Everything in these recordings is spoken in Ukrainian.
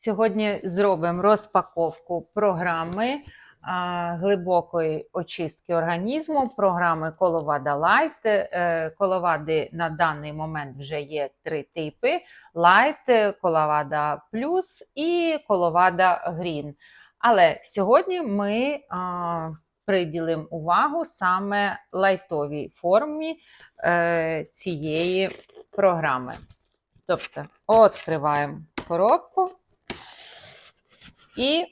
Сьогодні зробимо розпаковку програми а, глибокої очистки організму, програми Коловада Лайт. Е, Коловади на даний момент вже є три типи: Лайт, Коловада Плюс і Коловада Грін. Але сьогодні ми а, приділимо увагу саме лайтовій формі е, цієї програми. Тобто, відкриваємо коробку. І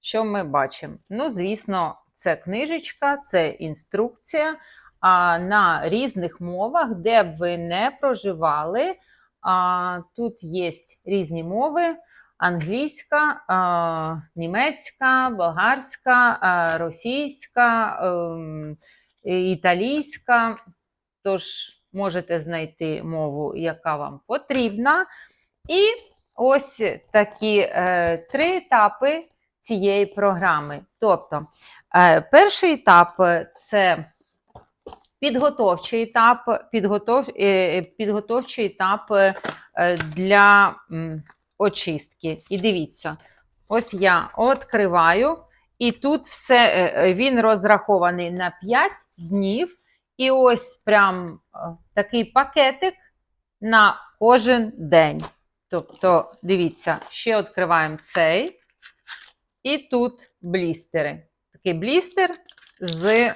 що ми бачимо? Ну, звісно, це книжечка, це інструкція а, на різних мовах, де б ви не проживали. А, тут є різні мови: англійська, а, німецька, болгарська, а, російська, ем, італійська. Тож можете знайти мову, яка вам потрібна. І ось такі е, три етапи цієї програми. Тобто, е, перший етап це підготовчий етап, підготов, е, підготовчий етап е, для м, очистки. І дивіться, ось я відкриваю, і тут все е, е, він розрахований на 5 днів. І ось прям е, такий пакетик на кожен день. Тобто, дивіться, ще відкриваємо цей. І тут блістери. Такий блістер з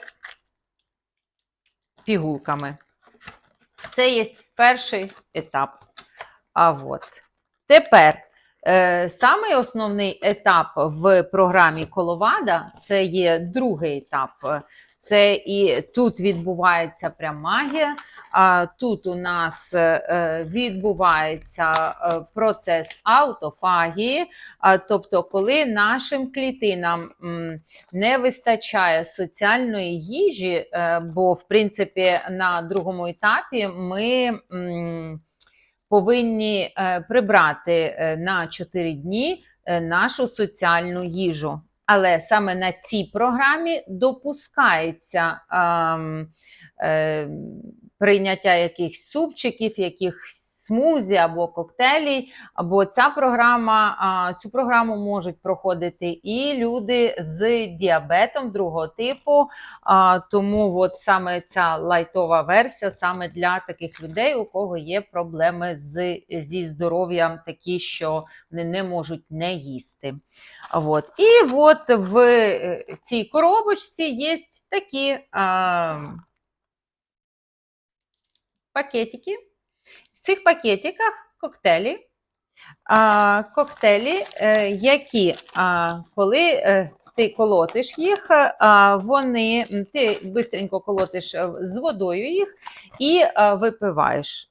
пігулками. Це є перший етап. А от. Тепер е, самий основний етап в програмі Коловада це є другий етап. Це і тут відбувається прям магія. А тут у нас е, відбувається е, процес аутофагії, тобто, коли нашим клітинам не вистачає соціальної їжі, е, бо в принципі на другому етапі ми повинні е, прибрати е, на 4 дні е, нашу соціальну їжу. Але саме на цій програмі допускається ем, е, прийняття якихось супчиків, якихось смузі або коктейлів. Або ця програма, цю програму можуть проходити і люди з діабетом другого типу. Тому от саме ця лайтова версія саме для таких людей, у кого є проблеми з, зі здоров'ям, такі, що вони не можуть не їсти. От. І от в е, цій коробочці є такі пакетики. Цих пакетиках коктейлі, а, коктейлі, е, які, а, коли е, ти колотиш їх, а, вони, ти швидко колотиш е, з водою їх і а, випиваєш.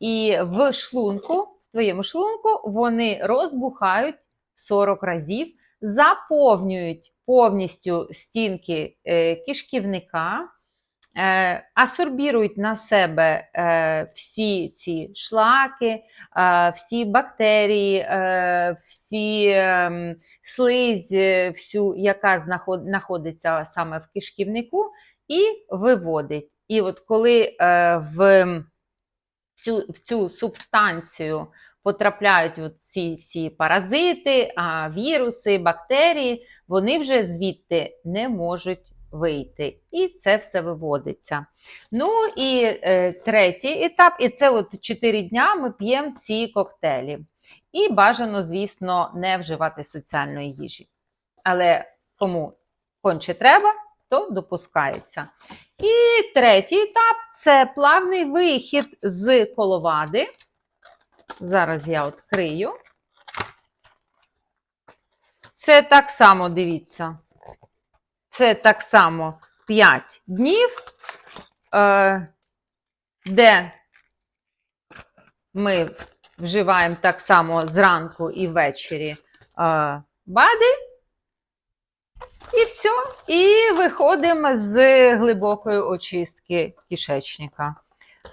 І в шлунку, в твоєму шлунку, вони розбухають 40 разів, заповнюють повністю стінки кишківника, асорбірують на себе е, всі ці шлаки, е, всі бактерії, е, всі е, слизь, е, всю, яка знаход- знаходиться саме в кишківнику, і виводить. І от коли е, в цю, в цю субстанцію потрапляють от ці всі паразити, віруси, бактерії, вони вже звідти не можуть вийти. І це все виводиться. Ну і е, третій етап, і це от 4 дня ми п'ємо ці коктейлі. І бажано, звісно, не вживати соціальної їжі. Але кому конче треба, то допускається. І третій етап це плавний вихід з коловади. Зараз я відкрию. Це так само, дивіться. Це так само 5 днів, е, де ми вживаємо так само зранку і ввечері е, бади. І все. І виходимо з глибокої очистки кишечника,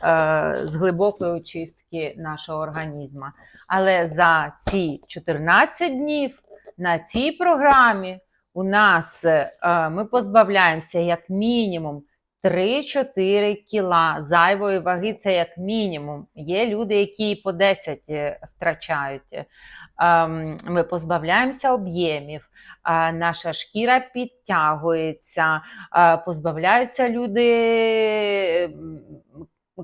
е, з глибокої очистки нашого організму. Але за ці 14 днів на цій програмі у нас е, ми позбавляємося як мінімум 3-4 кіла зайвої ваги це як мінімум. Є люди, які по 10 е, втрачають. Ем, Ми позбавляємося об'ємів, наша шкіра підтягується, позбавляються люди м,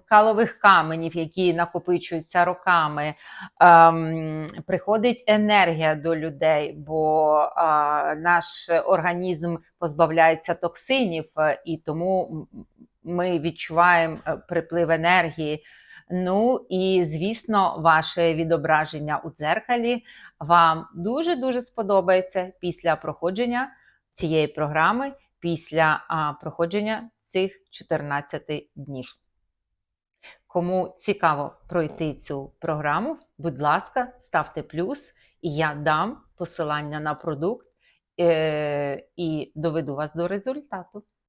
калових каменів, які накопичуються роками. Ем, Приходить енергія до людей, бо а, наш організм позбавляється токсинів, е, і тому ми відчуваємо е, приплив енергії. Ну і звісно, ваше відображення у дзеркалі вам дуже дуже сподобається після проходження цієї програми, після а, проходження цих 14 днів. Кому цікаво пройти цю програму, будь ласка, ставте плюс, і я дам посилання на продукт е- і доведу вас до результату.